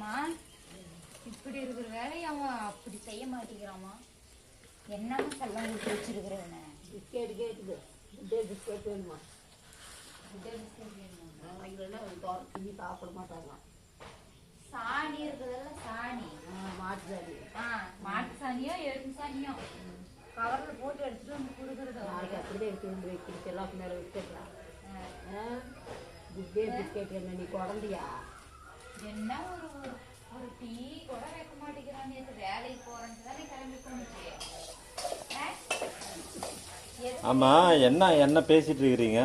ஏம்மா இப்படி இருக்கிற வேலையை அவன் அப்படி செய்ய மாட்டேங்கிறாமா? என்னம்மா செல்லம் கொடுத்து வச்சிருக்கிறவன? பிஸ்கெட் கேட்குது இதே பிஸ்கெட் வேணுமா? இல்லைன்னா துரத்தி சாப்பிட மாட்டாங்க சாணி இருக்குதல்ல சாணி. மாட்டு சாடி ஆ மாட்டு சாணியோ எருமை சாணியோ. கவர்ல போட்டு எடுத்துட்டு வந்து கொடுக்குறது நாளைக்கு அப்படியே எடுத்து வந்து வைக்கிறது எல்லாம் மேலே வச்சுக்கலாம் இதே பிஸ்கெட் என்ன நீ குழந்தையா? என்ன ஒரு ஒரு- டீ கூட வைக்க மாட்டேங்கிறான் நேற்று வேலைக்கு போறேன்னு தானே கிளம்பி போனுச்சு ஆமா என்ன என்ன பேசிட்டு இருக்கிறீங்க?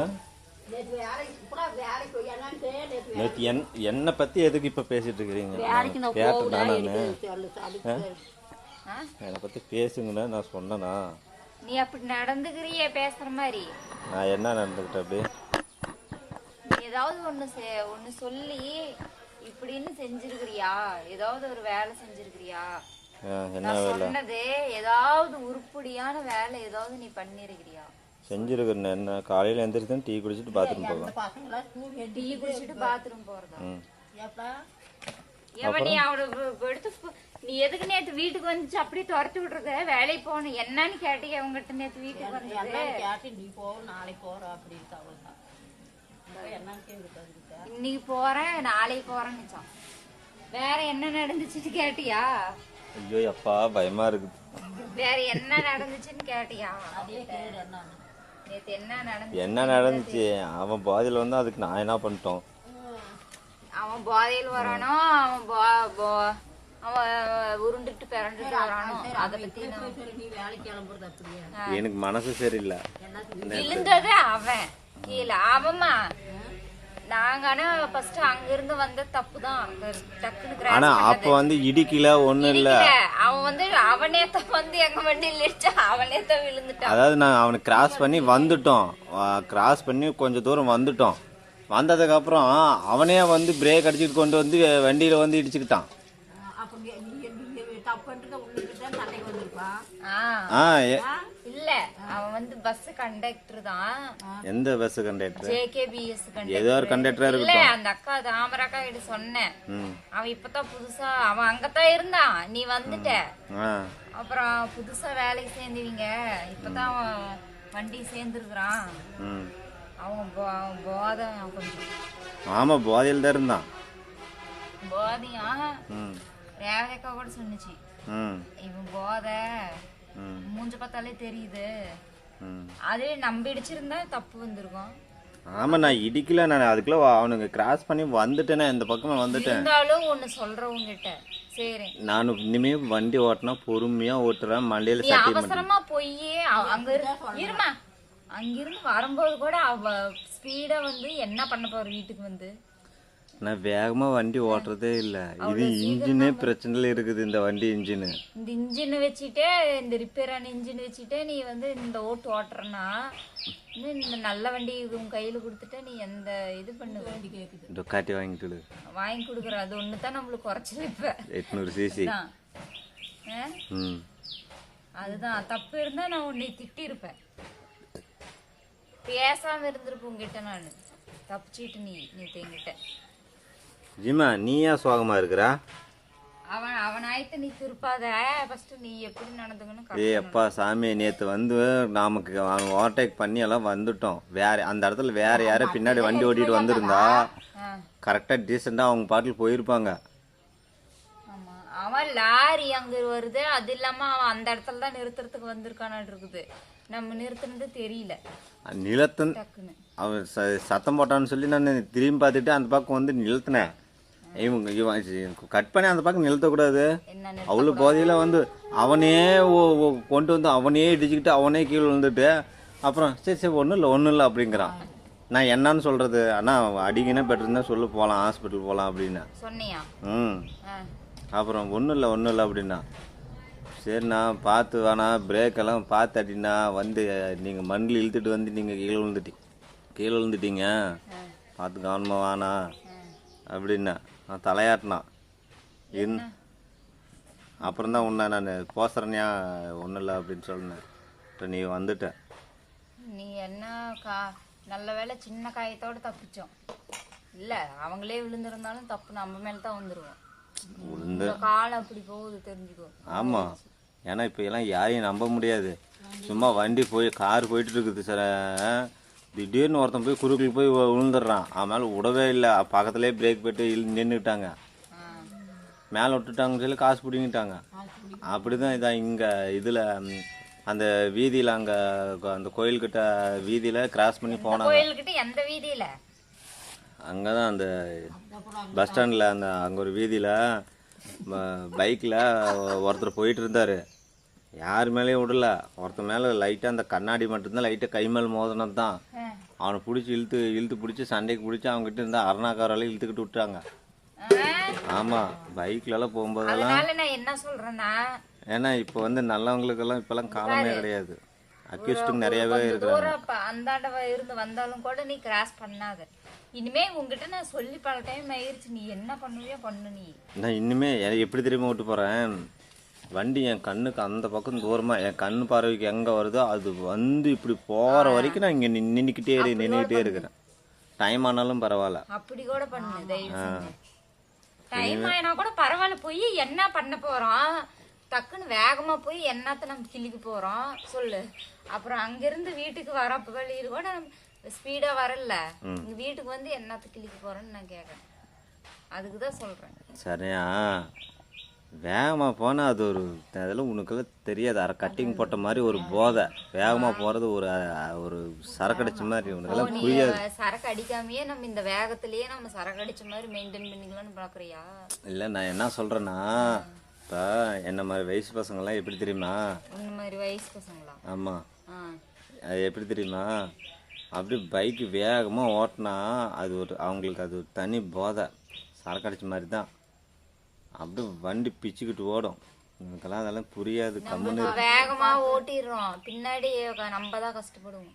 நேற்று என் என்னை பத்தி எதுக்கு இப்ப பேசிட்டு இருக்கிறீங்க? கேட்டேன் நானு? என்னை பத்தி பேசுங்கன்னு நான் சொன்னேனா நீ அப்படி நடந்துக்கிறியே பேசுற மாதிரி. நான் என்ன நடந்துக்கிட்டேன் அப்படி? ஏதாவது செ- ஒண்ணு சொல்லி இப்படின்னு செஞ்சிருக்கிறியா? ஏதாவது ஒரு வேலை செஞ்சிருக்கிறியா? என்ன நான் வேலை? சொன்னது ஏதாவது உருப்படியான வேலை ஏதாவது நீ பண்ணிருக்கிறியா? செஞ்சிருக்கிறேன் என்ன? காலையில எந்திரிச்சு டீ குடிச்சிட்டு பாத்ரூம் போவேன் டீ குடிச்சிட்டு பாத்ரூம் போறதா? நீ வ- எடுத்து நீ எதுக்கு நேத்து வீட்டுக்கு வந்துச்சு? அப்படியே துரத்தி விடுறத வேலைக்கு போகணும். என்னன்னு கேட்டீங்க அவங்ககிட்ட நேத்து வீட்டுக்கு கேட்டு நீ போ நாளைக்கு போற அப்படின்னு இன்னைக்கு போறேன் நாளைக்கு போறேன்னு வேற என்ன நடந்துச்சுன்னு கேட்டியா? ஐயோ அப்பா பயமா இருக்குது வேற என்ன நடந்துச்சுன்னு கேட்டியா? என்ன நடந்துச்சு? என்ன நடந்துச்சு? அவன் பாதியில வந்து அதுக்கு நான் என்ன பண்ணிட்டோம்? அவன் போதையில் வரானோ அவன் போ- அவன் உருண்டுட்டு பிறண்டுட்டு வரானோ அதை பத்தி நான் சரி நீ வேலைக்கு கிளம்புறது அப்படியே. எனக்கு மனசு சரியில்லை. விழுந்தது அவன். கீழே. அவமா நாங்க ஆனா ஃபர்ஸ்ட் அங்க இருந்து வந்த தப்பு தான் டக்குனு ஆனா. அப்ப வந்து இடிக்கல ஒண்ணும் இல்ல. இல்ல, அவன் வந்து அவனே தான் வந்து எங்க வண்டியில் இடிச்சா அவனே தான் விழுந்துட்டான். அதாவது நான் அவனை கிராஸ் பண்ணி வந்துட்டோம். கிராஸ் பண்ணி கொஞ்சம் தூரம் வந்துட்டோம். வந்ததுக்கு அப்புறம் அவனே வந்து பிரேக் அடிச்சுட்டு கொண்டு வந்து வண்டியில வந்து இடிச்சுக்கிட்டான். ஆ, இல்ல அவன் வந்து பஸ் கண்டக்டர் தான். எந்த பஸ் கண்டக்டர் ஜேகேபிஎஸ் ஏதோ ஒரு கண்டக்டரா இல்ல இருக்கட்டும். அந்த அக்கா தாமரக்கா கிட்ட சொன்னேன். ம். அவன் இப்பதான் புதுசா அவன் அங்கதான் இருந்தான். நீ வந்துட்ட. அப்புறம் புதுசா வேலைக்கு சேர்ந்துவீங்க. இப்பதான் அவன் வண்டி சேர்ந்துருக்குறான். ம். அவன் போதை கொஞ்சம். ஆமா போதையில் தான் இருந்தான். போதையா? ம். ரேவதிக்கா கூட சொன்னுச்சு. ம். இவன் போதை. மூஞ்ச பார்த்தாலே தெரியுது. அதே நம்பி இடிச்சிருந்தா தப்பு வந்திருக்கும். ஆமா நான் இடிக்கல நான் அதுக்குள்ள அவனுங்க கிராஸ் பண்ணி வந்துட்டேனே இந்த பக்கமா வந்துட்டேன். இருந்தாலும் ஒண்ணு சொல்றவங்க கிட்ட சரி. நான் இனிமே வண்டி ஓட்டினா பொறுமையா ஓட்டுறேன் மண்டையில சட்டி அவசரமா போய் அங்க இரு- இருமா. அங்கிருந்து வரும்போது கூட அவ ஸ்பீடா வந்து என்ன பண்ண போற வீட்டுக்கு வந்து? நான் வேகமா வண்டி ஓட்டுறதே இல்ல. இது இன்ஜினே பிரச்சனைல இருக்குது இந்த வண்டி இன்ஜின். இந்த இன்ஜின் வச்சுட்டே இந்த ரிப்பேர் ஆன இன்ஜின் வச்சுட்டே நீ வந்து இந்த ஓட்டு ஓட்டுறனா இந்த நல்ல வண்டி உன் கையில கொடுத்துட்டா நீ எந்த இது பண்ணுவ? டொக்காட்டி வாங்கிட்டு வாங்கி கொடுக்குற அது ஒண்ணு தான் நம்மளுக்கு குறைச்சல் இப்ப. எட்நூறு சிசி அதுதான். தப்பு இருந்தா நான் உன்னை திட்டி இருப்பேன் பேசாம இருந்திருப்பேன் உங்ககிட்ட நான். தப்பிச்சிட்டு நீ நீ என்கிட்ட. ஜிமா நீ ஏன் சோகமா இருக்கிறா? அவன் அவன் ஆயிட்டு நீ திருப்பாத. ஃபர்ஸ்ட் நீ எப்படி நடந்துக்கணும் ஏய் அப்பா சாமி நேத்து வந்து நமக்கு அவன் ஓவர்டேக் பண்ணி எல்லாம் வந்துட்டோம். வேற அந்த இடத்துல வேற யாரும் பின்னாடி வண்டி ஓட்டிட்டு வந்திருந்தா கரெக்டா டீசெண்டா அவங்க பாட்டில் போயிருப்பாங்க. அவன் லாரி அங்க வருது. அது இல்லாம அவன் அந்த இடத்துல தான் நிறுத்துறதுக்கு வந்திருக்கானாட்டு இருக்குது. நம்ம நிறுத்துனது தெரியல. நிலத்தன் அவன் சத்தம் போட்டான்னு சொல்லி நான் திரும்பி பார்த்துட்டு அந்த பக்கம் வந்து நிறுத்தினேன் இவங்க இவன் கட் பண்ணி அந்த பக்கம் நிறுத்தக்கூடாது. அவ்வளோ போதையில் வந்து அவனே கொண்டு வந்து அவனே இடிச்சுக்கிட்டு அவனே கீழே விழுந்துட்டு அப்புறம் சரி சரி ஒன்றும் இல்லை ஒன்றும் இல்லை அப்படிங்கிறான். நான் என்னன்னு சொல்கிறது அண்ணா அடிக்கினா பெட்டர் இருந்தால் சொல்லு போகலாம் ஹாஸ்பிட்டல் போகலாம் அப்படின்னு. ம். அப்புறம் ஒன்றும் இல்லை ஒன்றும் இல்லை அப்படின்னா சரிண்ணா பார்த்து வேணா பிரேக் எல்லாம் பார்த்து அடிண்ணா வந்து நீங்கள் மண்ணில் இழுத்துட்டு வந்து நீங்கள் கீழே விழுந்துட்டி கீழே விழுந்துட்டீங்க. பார்த்து கவனமாக வாண்ணா அப்படின்னா நான் தலையாட்டினான் இன் அப்புறம் தான் உன்னை நான் போசுறேனியா ஒன்றும் இல்லை அப்படின்னு சொன்னேன். இப்போ நீ வந்துட்ட. நீ என்ன கா நல்ல வேளை சின்ன காயத்தோட தப்பிச்சோம். இல்ல அவங்களே விழுந்திருந்தாலும் தப்பு நம்ம மேல தான் வந்துருவோம். உளுந்து இந்த காலம் அப்படி போகுது தெரிஞ்சுக்கோ. ஆமாம் ஏன்னா இப்போ எல்லாம் யாரையும் நம்ப முடியாது. சும்மா வண்டி போய் கார் போயிட்டு இருக்குது சார் திடீர்னு ஒருத்தன் போய் குறுக்கில் போய் விழுந்துடுறான் அவன் விடவே இல்லை. பக்கத்துலேயே பிரேக் போட்டு நின்றுட்டாங்க. மேலே விட்டுட்டாங்கன்னு சொல்லி காசு பிடிங்கிட்டாங்க. அப்படி தான் இதான் இங்கே இதில் அந்த வீதியில் அங்கே அந்த கோயில்கிட்ட வீதியில் கிராஸ் பண்ணி போனாங்க. கோயில்கிட்ட எந்த வீதியில? அங்கே தான் அந்த பஸ் ஸ்டாண்டில் அந்த அங்கே ஒரு வீதியில் பைக்கில் ஒருத்தர் போயிட்டு இருந்தார். யார் மேலேயும் விடல. ஒருத்தர் மேலே லைட்டாக அந்த கண்ணாடி மட்டும்தான் லைட்டாக கை மேல் மோதினது தான். அவனை பிடிச்சி இழுத்து இழுத்து பிடிச்சி சண்டைக்கு பிடிச்சி அவங்ககிட்ட இருந்தா அருணாக்காரால இழுத்துக்கிட்டு விட்டாங்க. ஆமாம் பைக்லலாம் போகும்போதெல்லாம் நான் என்ன சொல்றேன்னா ஏன்னா இப்போ வந்து நல்லவங்களுக்கெல்லாம் இப்போல்லாம் காலமே கிடையாது. அக்யூஸ்டுக்கு நிறையவே இருக்கிறாங்க. அந்தாண்ட இருந்து வந்தாலும் கூட நீ கிராஸ் பண்ணாத. இனிமே உங்ககிட்ட நான் சொல்லி பல டைம் ஆயிருச்சு. நீ என்ன பண்ணுவியோ பண்ணு நீ. நான் இன்னுமே எ- எப்படி தெரியுமா விட்டு போகிறேன் வண்டி என் கண்ணுக்கு அந்த பக்கம் தூரமாக என் கண்ணு பார்வைக்கு எங்கே வருதோ அது வந்து இப்படி போகிற வரைக்கும் நான் இங்கே நின்றுக்கிட்டே நின்றுக்கிட்டே இருக்கிறேன். டைம் ஆனாலும் பரவாயில்ல. அப்படி கூட பண்ணு டைம் ஆயினா கூட பரவாயில்ல போய் என்ன பண்ண போறோம்? டக்குன்னு வேகமா போய் என்னத்த நம்ம கிளிக்க போறோம்? சொல்லு. அப்புறம் அங்கிருந்து வீட்டுக்கு வர வழியில் கூட ஸ்பீடா வரல. வீட்டுக்கு வந்து என்னத்த கிளிக்க போறோம்னு நான் கேக்குறேன். அதுக்கு தான் சொல்றேன். சரியா? வேகமாக போனால் அது ஒரு அதெல்லாம் உனக்கெல்லாம் தெரியாது. அரை கட்டிங் போட்ட மாதிரி ஒரு போதை. வேகமாக போகிறது ஒரு ஒரு சரக்கடிச்ச மாதிரி உனக்கெல்லாம் நீ புரியாது. சரக்கு அடிக்காமயே நம்ம இந்த வேகத்திலேயே நம்ம சரக்கு அடிச்ச மாதிரி மெயின்டைன் பண்ணிக்கலாம்னு பாக்குறியா? இல்லை நான் என்ன சொல்கிறேன்னா இப்போ என்ன மாதிரி வயசு பசங்கள்லாம் எப்படி தெரியுமா? இந்த மாதிரி வயசு பசங்களா? ஆமாம் அது எப்படி தெரியுமா? அப்படி பைக்கு வேகமாக ஓட்டினா அது ஒரு அவங்களுக்கு அது ஒரு தனி போதை. சரக்கடிச்ச மாதிரி தான். அப்படியே வண்டி பிச்சுக்கிட்டு ஓடும். எனக்கெல்லாம் அதெல்லாம் புரியாது கம்முன்னு வேகமா ஓட்டிடுறோம். பின்னாடி நம்ம தான் கஷ்டப்படுவோம்?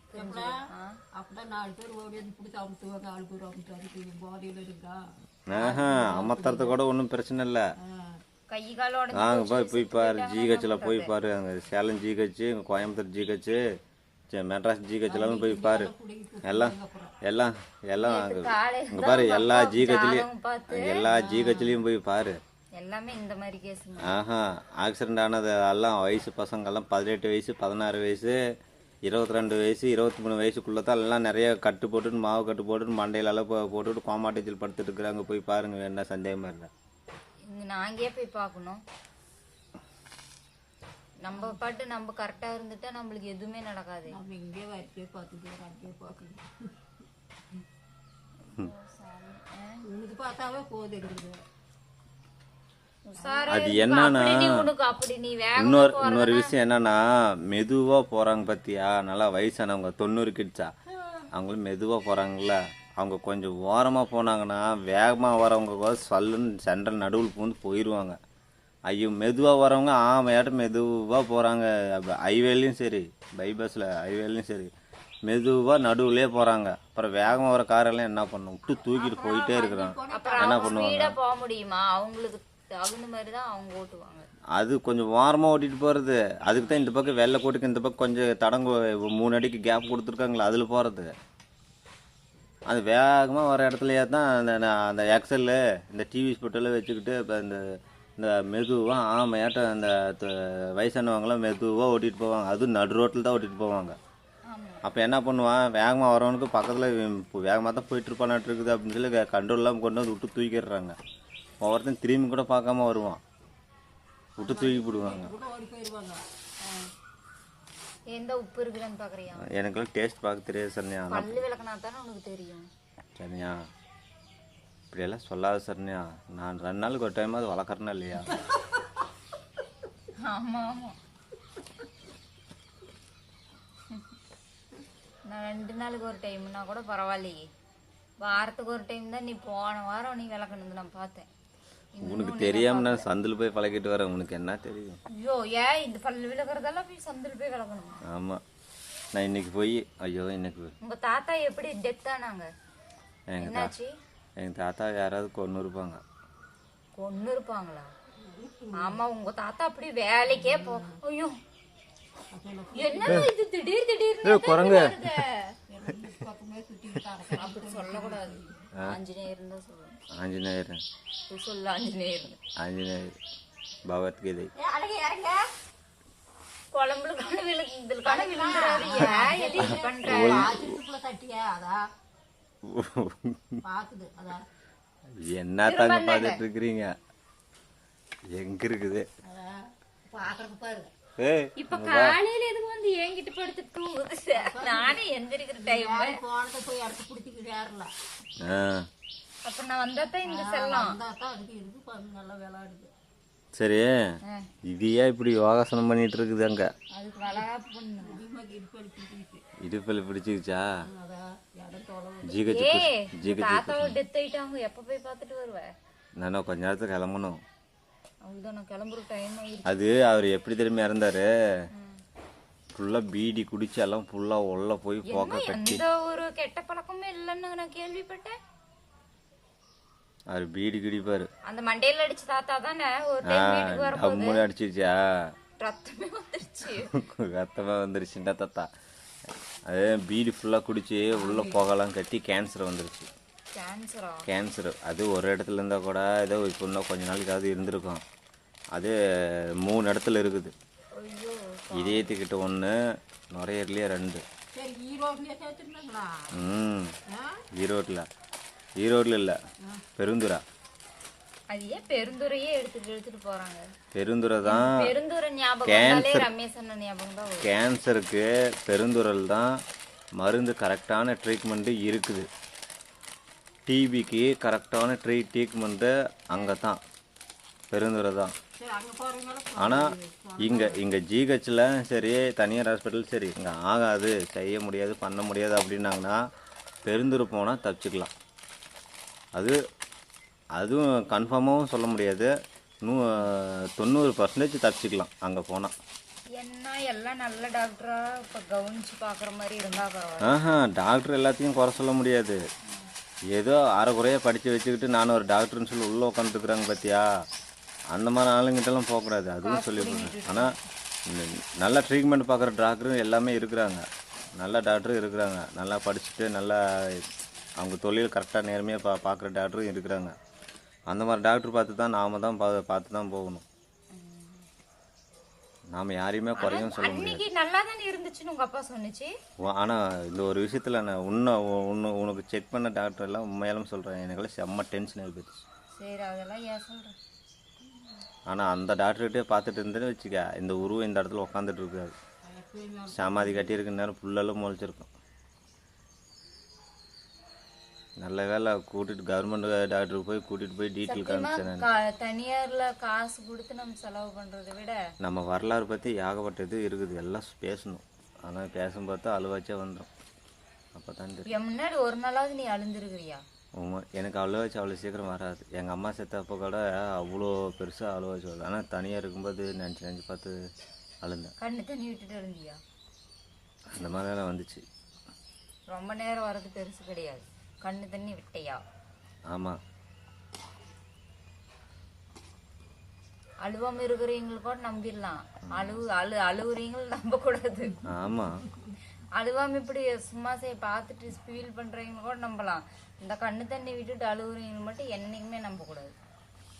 அப்படிதான் நாலு பேர் ஓடி வந்து பிடிச்சி அமுத்துவாங்க நாலு பேர் அமுத்து அதுக்கு போதையில் இருக்கா? ஆஹா அமர்த்துறது கூட ஒன்றும் பிரச்சனை இல்லை. கை காலோட நாங்கள் போய் போய் பாரு ஜிஹெச்சில் போய் பாரு அங்கே சேலம் ஜிஹெச் இங்கே கோயம்புத்தூர் ஜிஹெச் மெட்ராஸ் ஜிஹெச்லாம் போய் பாரு. எல்லாம் எல்லாம் எல்லாம் அங்கே காலையில இங்கே பாரு எல்லா ஜிஹெச்லேயும் பார்த்து எல்லா ஜிஹெச்லேயும் போய் பாரு. எல்லாமே இந்த மாதிரி கேஸுங்க ஆஹா ஆக்சிடென்ட் ஆனது எல்லாம் வயசு பசங்கெல்லாம் பதினெட்டு வயசு பதினாறு வயசு இருபத்தி ரெண்டு வயசு இருபத்தி மூணு வயசுக்குள்ளே தான் எல்லாம் நிறைய கட்டு போட்டுட்டு மாவு கட்டு போட்டுட்டு மண்டையிலெல்லாம் போ போட்டுட்டு கோமாட்டத்தில் படுத்துட்டு இருக்கிறாங்க. போய் பாருங்க என்ன சந்தேகமாக இங்க நாங்கே போய் பார்க்கணும். நம்ம பாட்டு நம்ம கரெக்டா இருந்துட்டா நம்மளுக்கு எதுவுமே நடக்காது. நம்ம இங்கே வரைக்கே பார்த்துட்டு அங்கேயே பார்க்கணும். பார்த்தாவே போகுது இருக்குது அது. என்னன்னா, இன்னொரு இன்னொரு விஷயம் என்னன்னா மெதுவாக போகிறாங்க பார்த்தியா நல்லா வயசானவங்க தொண்ணூறு கிட்ஸா அவங்களும் மெதுவாக போகிறாங்கல்ல அவங்க கொஞ்சம் ஓரமாக போனாங்கன்னா வேகமாக வரவங்க கூட சல்லுன்னு சென்ட்ரல் நடுவில் பூந்து போயிடுவாங்க ஐயோ மெதுவாக வரவங்க ஆமையாட்டம் மெதுவாக போகிறாங்க ஹைவேலையும் சரி பைபாஸில் ஹைவேலையும் சரி மெதுவாக நடுவுலயே போகிறாங்க அப்புறம் வேகமாக வர காரெல்லாம் என்ன பண்ணும்? விட்டு தூக்கிட்டு போயிட்டே அப்புறம் என்ன பண்ணுவாங்க? போக முடியுமா? அவங்களுக்கு தகுந்த மாதிரி தான் அவங்க ஓட்டுவாங்க. அது கொஞ்சம் ஓரமாக ஓட்டிட்டு போகிறது அதுக்கு தான் இந்த பக்கம் வெள்ளை கோட்டுக்கு இந்த பக்கம் கொஞ்சம் தடங்கு மூணு அடிக்கு கேப் கொடுத்துருக்காங்களா அதில் போகிறது அது வேகமாக வர இடத்துலையே தான் அந்த அந்த எக்ஸல்லு இந்த டிவி ஸ்பெட்டெல்லாம் வச்சுக்கிட்டு இப்போ இந்த இந்த மெதுவாக ஆமையாட்டம் அந்த வயசானவங்களாம் மெதுவாக ஓட்டிகிட்டு போவாங்க. அதுவும் நடு ரோட்டில் தான் ஓட்டிகிட்டு போவாங்க. அப்போ என்ன பண்ணுவான்? வேகமாக வரவனுக்கு பக்கத்தில் வேகமாக தான் போயிட்டு இருப்பானாட்டு இருக்குது அப்படின்னு சொல்லி கண்ட்ரோல் இல்லாமல் கொண்டு வந்து விட்டு தூக்கிடுறாங்க. ஒவ்வொருத்தன் திரும்பி கூட பார்க்காம வருவான். விட்டு தூக்கி போடுவாங்க. எந்த உப்பு இருக்குதுன்னு பாக்குறியா? எனக்கெல்லாம் டேஸ்ட் பார்க்க தெரியாது சரண்யா. பல்லு விளக்குனா தானே உனக்கு தெரியும். சரண்யா இப்படியெல்லாம் சொல்லாத சரண்யா. நான் ரெண்டு நாளுக்கு ஒரு டைம் அது வளர்க்குறேன்னா இல்லையா? ஆமா ஆமா. நான் ரெண்டு நாளுக்கு ஒரு டைம்னா கூட பரவாயில்லையே. வாரத்துக்கு ஒரு டைம் தான் நீ போன வாரம் நீ விளக்கணுது நான் பார்த்தேன். உனக்கு தெரியாம நான் சந்தில் போய் பழகிட்டு வரேன். உனக்கு என்ன தெரியும்? ஐயோ ஏன் இந்த பல்லு விளக்குறதெல்லாம் போய் சந்தில் போய் விளக்கணும் ஆமாம் நான் இன்னைக்கு போய் ஐயோ இன்னைக்கு உங்க தாத்தா எப்படி டெத் ஆனாங்க? எங்கள் தா என்னாச்சு? எங்கள் தாத்தா யாராவது கொண்டு இருப்பாங்க. கொன்னு இருப்பாங்களா? ஆமா உங்க தாத்தா அப்படி வேலைக்கே போ ஐயோ. என்ன இது திடீர் திடீர்னு குரங்கு. சொல்லக்கூடாது. ஆஞ்சநேயர் தான் சொல்லுவேன் ஆஞ்சநேயர் இது சொல்லு ஆஞ்சநேயர் ஆஞ்சநேயர் பகவத்கீதை குழம்புல கண்ணு இதுல கண்ணு விழுந்துறாரு ஏன் எது இது பண்ற ஆச்சிட்டுக்குள்ள தட்டியா அதா பாக்குது அதா என்ன தாங்க பார்த்துட்டு இருக்கிறீங்க எங்க இருக்குது அதா பாக்குறது பாரு ஏய் இப்ப காலையில எதுக்கு வந்து என்கிட்ட படுத்து தூங்குது நானே எந்திரிக்கிற டைம் போனதை போய் அடுத்து ஆ. அப்ப நான் வந்தாதான் இந்த செல்லம். வந்தா தான் அதுக்கு இருக்கு பாருங்க நல்லா விளையாடுது? சரி. இது ஏன் இப்படி யோகாசனம் பண்ணிட்டு இருக்குது அங்க. இடுப்பில் பிடிச்சிக்கிச்சா? தொலைவு. ஜிகச்சு ஜிகச்சு தாத்தாவை டெத் ஆயிட்டாங்க எப்ப போய் பார்த்துட்டு வருவ? நான் கொஞ்ச நேரத்துக்கு கிளம்பணும். அவ்வளவுதான் நான் கிளம்புற டைம் ஆயிடுச்சு. அது அவர் எப்படி திரும்பி இறந்தாரு? ஃபுல்லாக பீடி குடிச்சு எல்லாம் ஃபுல்லாக உள்ள போய் போக்க கட்டி. எந்த ஒரு கெட்ட பழக்கமும் இல்லைன்னு நான் கேள்விப்பட்டேன். அவர் பீடி குடிப்பாரு. அந்த மண்டையில அடிச்ச தாத்தா தானே ஒரு டைம் வீட்டுக்கு வரும்போது டம்முன்னு அடிச்சிச்சா ரத்தமே வந்துருச்சு. ரத்தமாக வந்துருச்சுண்டா தாத்தா. அது பீடி ஃபுல்லாக குடிச்சு உள்ள போகலாம் கட்டி கேன்சர் வந்துருச்சு. கேன்சரா கேன்சர் அது ஒரு இடத்துல இருந்தால் கூட ஏதோ இப்போ இன்னும் கொஞ்ச நாளைக்காவது இருந்திருக்கும். அது மூணு இடத்துல இருக்குது. இதயத்துக்கிட்ட ஒன்று நுரையீரலையே ரெண்டு. ம். ஈரோட்டில் ஈரோட்டில் இல்லை பெருந்துரா அது ஏன் பெருந்துரையே எடுத்துட்டு எடுத்துட்டு போறாங்க? பெருந்துரை தான் பெருந்துரை ஞாபகம் வந்தாலே ரமேஷ் அண்ணன் ஞாபகம் தான் வரும். கேன்சருக்கு பெருந்துரல் தான் மருந்து கரெக்டான ட்ரீட்மெண்ட்டு இருக்குது. டிபிக்கு கரெக்டான ட்ரீ ட்ரீட்மெண்ட்டு அங்கே தான். பெருந்துரை தான். ஆனால் இங்கே இங்கே ஜிஹெச்சில் சரி தனியார் ஹாஸ்பிட்டல் சரி இங்கே ஆகாது செய்ய முடியாது பண்ண முடியாது அப்படின்னாங்கன்னா பெருந்துரை போனால் தப்பிச்சுக்கலாம். அது அதுவும் கன்ஃபார்மாகவும் சொல்ல முடியாது. நூ தொண்ணூறு பர்சன்டேஜ் தப்பிச்சுக்கலாம் அங்கே போனால் என்ன எல்லாம் நல்ல டாக்டரா இப்ப கவனிச்சு பாக்குற மாதிரி இருந்தா பரவாயில்ல. ஆஹா டாக்டர் எல்லாத்தையும் குறை சொல்ல முடியாது. ஏதோ அரைக்குறையாக படித்து வச்சுக்கிட்டு நானும் ஒரு டாக்டர்னு சொல்லி உள்ளே உட்காந்துருக்குறாங்க பார்த்தியா அந்த மாதிரி ஆளுங்கிட்டலாம் போகக்கூடாது. அதுவும் சொல்லி ஆனால் நல்ல ட்ரீட்மெண்ட் பார்க்குற டாக்டரும் எல்லாமே இருக்கிறாங்க. நல்ல டாக்டரும் இருக்கிறாங்க. நல்லா படிச்சுட்டு நல்லா அவங்க தொழில் கரெக்டாக நேர்மையாக பா பார்க்குற டாக்டரும் இருக்கிறாங்க. அந்த மாதிரி டாக்டர் பார்த்து தான் நாம தான் பா பார்த்து தான் போகணும். நாம் யாரையுமே குறையும் சொல்ல முடியாது. நல்லா தானே இருந்துச்சுன்னு உங்க அப்பா சொன்னுச்சு? உ- ஆனா இந்த ஒரு விஷயத்துல நான் உன்னை உன்னை உனக்கு செக் பண்ண டாக்டர் எல்லாம் உண்மையாலும் சொல்றேன். எனக்கெல்லாம் செம்ம டென்ஷன் ஆகி சரி அதெல்லாம் ஏன் சொல்றேன் ஆனா அந்த டாக்டர்கிட்டே பார்த்துட்டு இருந்தேன்னு வச்சுக்க இந்த உருவம் இந்த இடத்துல உட்காந்துட்டு இருக்காது. சமாதி கட்டியிருக்க நேரம் புல்லெல்லாம் முளைச்சிருக்கும். நல்ல வேலை கூட்டிட்டு கவர்மெண்ட் டாக்டருக்கு போய் கூட்டிட்டு போய் டீட்டெயில் காமிச்சேன் தனியார்ல காசு கொடுத்து நம்ம செலவு பண்றதை விட நம்ம வரலாறு பற்றி ஏகப்பட்டது இருக்குது எல்லாம் பேசணும். ஆனால் பேசும் பார்த்தா அழுவாச்சே வந்துடும் அப்போ தான் தெரியும் முன்னாடி ஒரு நாளாவது நீ அழுந்திருக்கிறியா? எனக்கு அவ்வளோ வச்சு அவ்வளோ சீக்கிரம் வராது. எங்கள் அம்மா செத்தப்போ கூட அவ்வளோ பெருசாக அவ்வளோ வச்சு ஆனால் தனியாக இருக்கும்போது நினச்சி நினச்சி பார்த்து அழுந்தேன் கண்ணு தண்ணி விட்டுட்டு இருந்தியா அந்த மாதிரிலாம் வந்துச்சு. ரொம்ப நேரம் வர்றது பெருசு கிடையாது. கண்ணு தண்ணி விட்டையா? ஆமாம் அழுவாம இருக்கிறவங்களுக்கு கூட நம்பிடலாம். அழுவு அழு அழுகுறீங்க நம்ப கூடாது ஆமாம் அழுவாம இப்படி சும்மா சரி பார்த்துட்டு ஃபீல் பண்றவங்க கூட நம்பலாம். இந்த கண்ணு தண்ணி விட்டுட்டு அழுகுறவங்க மட்டும் என்னைக்குமே நம்ப கூடாது.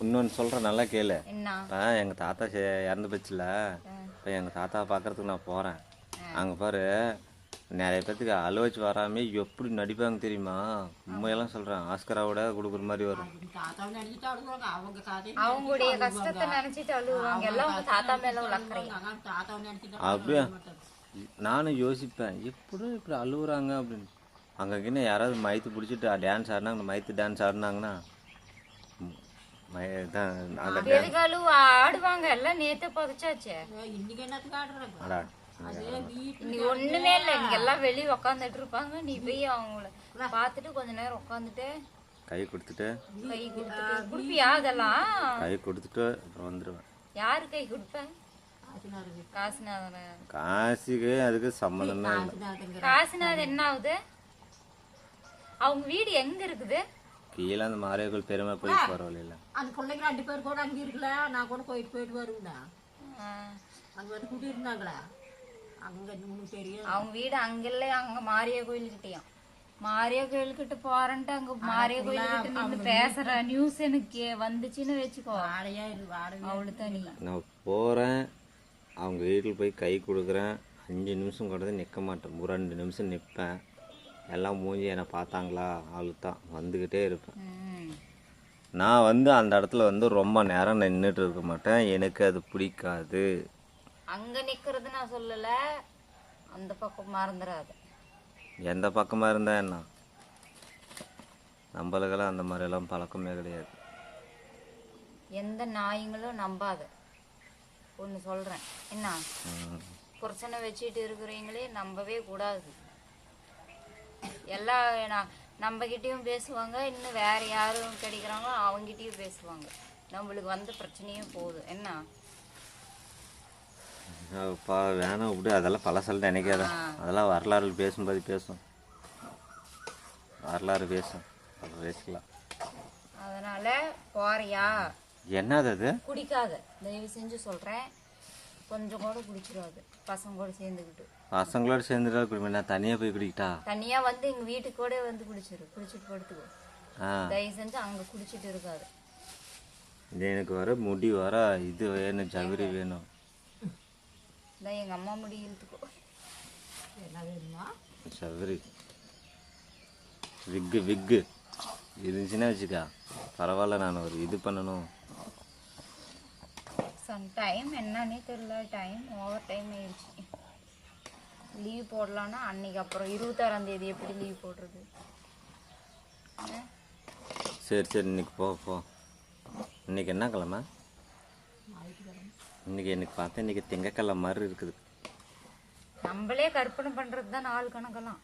இன்னொன்று சொல்கிறேன் நல்லா கேளு. என்ன? இப்போ எங்கள் தாத்தா செ- இறந்து போச்சுல. இப்போ எங்கள் தாத்தா பார்க்கறதுக்கு நான் போகிறேன் அங்கே பாரு நிறைய பேர்த்துக்கு அழு வச்சு வராமே எப்படி நடிப்பாங்க தெரியுமா? உண்மையெல்லாம் சொல்கிறேன் ஆஸ்கராவோட கொடுக்குற மாதிரி வரும். தாத்தாவை நினைச்சிட்டு அழுகுறாங்க அவங்க கதை அவங்களுடைய கஷ்டத்தை நினைச்சிட்டு அழுகுவாங்க. எல்லாம் உங்க தாத்தா மேல உழக்கறையா அதான் தாத்தாவை நினைச்சிட்டு அப்படியே? நானும் யோசிப்பேன் எப்படி இப்படி அழுகுறாங்க அப்படின்னு. அங்கே யாராவது மயத்து பிடிச்சிட்டு டான்ஸ் ஆடினாங்க மயத்து டான்ஸ் ஆடினாங்கன்னா ஆடுவாங்க எல்லாம் நேத்து புதைச்சாச்சே. நீ ஒண்ணுமே இல்ல இங்க எல்லாம் வெளிய உட்காந்துட்டு இருப்பாங்க நீ போய் அவங்கள பார்த்துட்டு கொஞ்ச நேரம் உட்காந்துட்டு கை கொடுத்துட்டு கை கொடுத்துட்டு குடுப்பியா அதெல்லாம்? கை கொடுத்துட்டு அப்புறம் வந்துடுவேன் யாரு கை கொடுப்ப? ஆசினாருங்க காசுநாதன. காசுக்கு அதுக்கு சம்மந்தமே காசுநாதன் என்ன ஆகுது? அவங்க வீடு எங்க இருக்குது? கீழே அந்த மாரியர்கள் பெருமை போய் போகிற வழியில். அந்த பிள்ளைங்க ரெண்டு பேர் கூட அங்கே இருக்கல. நான் கூட போயிட்டு போயிட்டு வருவேன்டா அங்கே வந்து குடி இருந்தாங்களா அங்கே உனக்கு தெரியும் அவங்க வீடு அங்க இல்ல அங்க மாரிய கோயில்கிட்டயும். மாரியா கோயில்கிட்ட போறேன்ட்டு அங்க மாரியா கோயில்கிட்ட நின்று பேசுற நியூஸ் எனக்கு வந்துச்சுன்னு வச்சுக்கோ. வாடையா இரு வாடகை. அவளு தனி நான் போகிறேன் அவங்க வீட்டில் போய் கை கொடுக்குறேன். அஞ்சு நிமிஷம் கூட நிற்க மாட்டேன். ஒரு ரெண்டு நிமிஷம் நிற்பேன். எல்லாம் மூஞ்சி என்னை பார்த்தாங்களா? அவளுக்கு தான் வந்துக்கிட்டே இருப்பேன். நான் வந்து அந்த இடத்துல வந்து ரொம்ப நேரம் நின்றுட்டு இருக்க மாட்டேன். எனக்கு அது பிடிக்காது. அங்க நிக்கிறது நான் சொல்லல. அந்த பக்கம் மறந்துடாது எந்த பக்கமாக இருந்தா என்ன? நம்மளுக்கெல்லாம் அந்த மாதிரியெல்லாம் பழக்கமே கிடையாது. எந்த நாய்ங்களும் நம்பாத. ஒன்று சொல்றேன். என்ன. புருஷனை வச்சுட்டு இருக்கிறவங்களே நம்பவே கூடாது. எல்லா நான் நம்மகிட்டயும் பேசுவாங்க இன்னும் வேற யாரும் கிடைக்கிறாங்களோ அவங்ககிட்டயும் பேசுவாங்க. நம்மளுக்கு வந்த பிரச்சனையும் போகுது என்ன? வேணாம் விடு. அதெல்லாம் பழசல் நினைக்காத. அதெல்லாம் வரலாறு பேசும்போது பேசும். வரலாறு பேசும். பேசிக்கலாம். அதனால போறியா? என்னது அது? குடிக்காத. தயவு செஞ்சு சொல்றேன். கொஞ்சம் கூட குடிச்சிடாது. பசங்க கூட சேர்ந்துக்கிட்டு. பசங்களோட சேர்ந்துட்டா குடிப்பேன். நான் தனியாக போய் குடிக்கிட்டா? தனியா வந்து எங்க வீட்டுக்கு கூட வந்து குடிச்சிரு. குடிச்சிட்டு படுத்துக்கோ. ஆ. தயவு செஞ்சு அங்க குடிச்சிட்டு இருக்காது. இது எனக்கு வர முடி வர இது வேணும். ஜவுரி வேணும். இந்த எங்க அம்மா முடி இழுத்துக்கோ. என்ன வேணுமா? ஜவுரி. விக்கு விக்கு. இருந்துச்சுன்னா வச்சுக்கா. பரவாயில்ல நான் ஒரு இது பண்ணணும். சம் டைம் என்னன்னே தெரியல டைம் ஓவர் டைம் ஆயிடுச்சு லீவ் போடலான்னா அன்னைக்கு அப்புறம் இருபத்தாறாம் தேதி எப்படி லீவ் போடுறது? சரி சரி இன்னைக்கு போ போ இன்னைக்கு என்ன கிழமை இன்னைக்கு எனக்கு பார்த்தா இன்னைக்கு திங்கக்கிழமை மாதிரி இருக்குது நம்மளே கற்பனை பண்றது தான் நாலு கணக்கெல்லாம்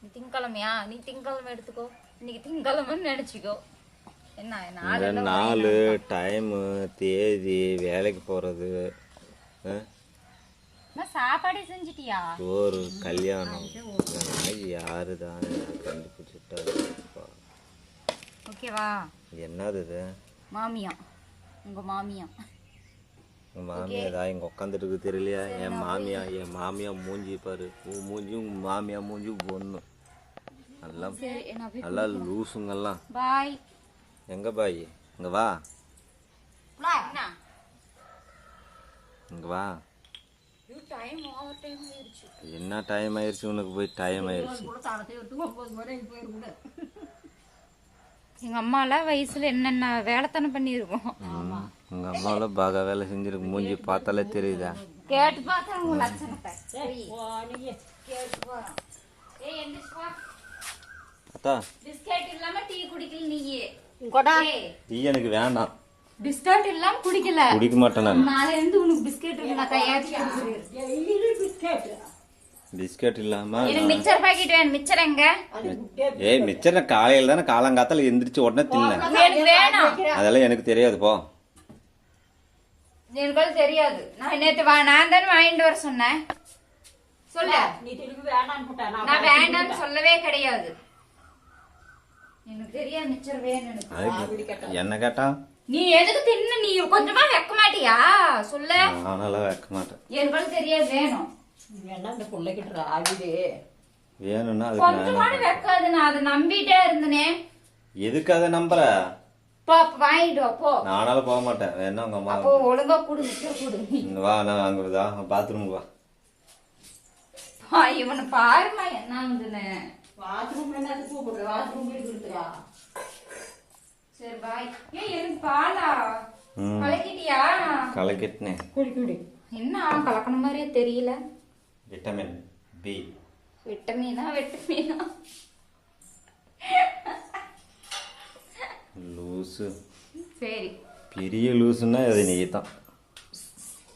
நீ திங்கக்கிழமையா நீ திங்கக்கிழமை எடுத்துக்கோ இன்னைக்கு திங்கக்கிழமைன்னு நினைச்சுக்கோ நாலு இந்த நாள் டைமு தேதி வேலைக்கு போகிறது நான் சாப்பாடே செஞ்சிட்டியா? சோறு கல்யாணம். யாரு தான் கண்டுபிடிச்சிட்டாரு ஓகேவா என்னது இது? மாமியா. உங்க மாமியா. உங்கள் மாமியா தான் இங்கே உட்காந்துட்டு தெரியலையா? என் மாமியா என் மாமியா மூஞ்சி பாரு. உன் மூஞ்சி உங்க மாமியா மூஞ்சி ஒன்று நல்லா நல்லா லூசுங்கெல்லாம் பாய். எங்க பாய்? இங்க வா. என்ன? இங்க வா. என்ன டைம் ஆயிடுச்சு உனக்கு போய் டைம் ஆயிடுச்சு கூட தளத்தை விட்டு ஒன்பது முறை போயிருக்கூட எங்க அம்மாலாம் வயசுல என்னென்ன வேலைத்தனம் பண்ணியிருக்கோம். ம், உங்க அம்மாவில பாக வேலை செஞ்சிருக்கு. மூஞ்சி பார்த்தாலே தெரியுதா? கேட்டு பார்த்தா உங்க லட்சணத்தை. அத்தா. பிஸ்கட் இல்லாம டீ குடிக்கல நீயே. கொடா டீ எனக்கு வேணாம் பிஸ்கட் இல்லாம குடிக்கல. குடிக்க மாட்டேன் நான். நாளை இருந்து உனக்கு பிஸ்கட் இருக்கு நான் கையாட்டி கொடுக்குறேன் பிஸ்கெட். பிஸ்கட் இல்லாம எனக்கு மிக்சர் பாக்கெட் வேணும். மிக்சர் எங்க? ஏய் மிச்சர் காலையில தானே காலங்காத்தால எந்திரிச்சு உடனே தின்னேன் எனக்கு வேணும். அதெல்லாம் எனக்கு தெரியாது போ. எனக்கு தெரியாது. நான் நேத்து வா நான் தானே வாங்கிட்டு வர சொன்னேன். சொல்லு. நீ திருப்பி நான் நான் வேண்டாம்னு சொல்லவே கிடையாது எனக்கு தெரியாது மிச்சர் வேணும் எனக்கு அதுக்கு என்ன கேட்டா? நீ எதுக்கு தின்னு? நீ கொஞ்சமா வைக்க மாட்டியா சொல்லு. நானெல்லாம் வைக்க மாட்டேன் எனக்கு தெரியாது வேணும். வேணா இந்த பிள்ளைகிட்ட ஆகுது வேணும்னா அதுக்கு நான் கொஞ்சமானு வைக்காது நான் அதை நம்பிட்டே இருந்தனே. எதுக்கு அதை நம்புற? போ அப்ப வாங்கிட்டு போ. நானாலும் போக மாட்டேன். வேணா உங்க அம்மா அப்போ ஒழுங்கா குடு குடு. இங்க வா நான் அங்க பாத்ரூமுக்கு வா. இவனை பாருமா என்ன பாத்ரூம்ல என்ன கூப்பிடுற பாத்ரூம் போய் கொடுத்துறா சரி பாய் ஏய் எனக்கு பாலா? கலக்கிட்டியா? கலக்கிட்டனே. குடி குடி. என்ன கலக்கண மாதிரியே தெரியல. விட்டமின் பி விட்டமீனா விட்டமீனா லூசு சரி. பெரிய லூசுன்னா அது நீ தான்